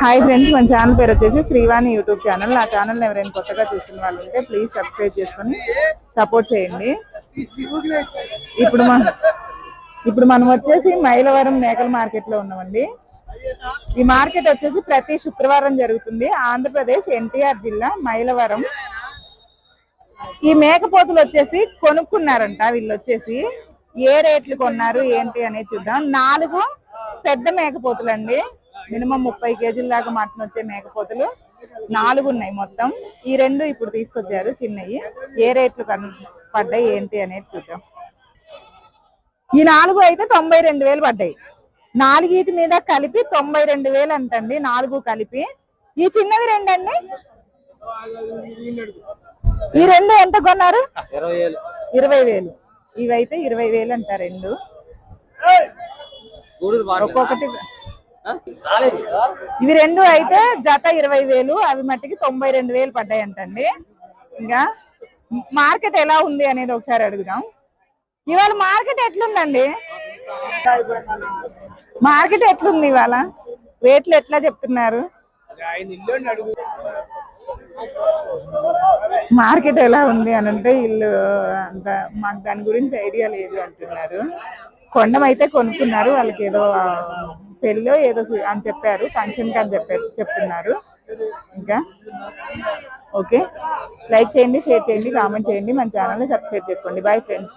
Hi friends మన channel పేరు వచ్చేసి శ్రీవాణి యూట్యూబ్ ఛానల్ నా ఛానల్ ఎవరైనా కొత్తగా చూస్తున్న వాళ్ళు ఉంటే ప్లీజ్ సబ్స్క్రైబ్ చేసుకొని సపోర్ట్ చేయండి. ఇప్పుడు మన ఇప్పుడు మనం వచ్చేసి మైలవరం మేకల మార్కెట్లో ఉన్నామండి. ఈ మార్కెట్ వచ్చేసి ప్రతి శుక్రవారం జరుగుతుంది. ఆంధ్రప్రదేశ్ ఎన్టీఆర్ జిల్లా మైలవరం. ఈ మేకపోతులు వచ్చేసి కొనుక్కున్నారంట వీళ్ళు వచ్చేసి. ఏ రేట్లు కొన్నారు ఏంటి అనేది చూద్దాం. నాలుగు పెద్ద మేకపోతులు అండి మినిమం ముప్పై కేజీల దాకా మటన్ వచ్చే మేకపోతులు. నాలుగు ఉన్నాయి మొత్తం. ఈ రెండు ఇప్పుడు తీసుకొచ్చారు చిన్నవి ఏ రేట్లు కన్ పడ్డాయి ఏంటి అనేది చూద్దాం. ఈ నాలుగు అయితే తొంభై రెండు వేలు పడ్డాయి. నాలుగీటి మీద కలిపి తొంభై రెండు వేలు అంటండి. నాలుగు కలిపి. ఈ చిన్నవి రెండండి. ఈ రెండు ఎంత కొన్నారు? ఇరవై వేలు. ఇరవై వేలు. ఇవైతే ఇరవై వేలు అంట రెండు. గూడూరు. ఒక్కొక్కటి ఇవి రెండు అయితే జత ఇరవై వేలు అవి మట్టికి తొంభై రెండు వేలు పడ్డాయి అంటండి ఇంకా మార్కెట్ ఎలా ఉంది అనేది ఒకసారి అడుగుదాం. ఇవాళ మార్కెట్ ఎట్లుందండి? మార్కెట్ ఎట్లుంది ఇవాళ? రేట్లు ఎట్లా చెప్తున్నారు? మార్కెట్ ఎలా ఉంది అని అంటే వీళ్ళు అంత మాకు దాని గురించి ఐడియా లేదు అంటున్నారు. కొండం అయితే కొనుక్కున్నారు వాళ్ళకి ఏదో పెళ్ళో ఏదో అని చెప్పారు ఫంక్షన్కి అని చెప్పారు చెప్తున్నారు. ఇంకా? ఓకే. లైక్ చేయండి షేర్ చేయండి కామెంట్ చేయండి మన ఛానల్ని సబ్స్క్రైబ్ చేసుకోండి. Bye friends.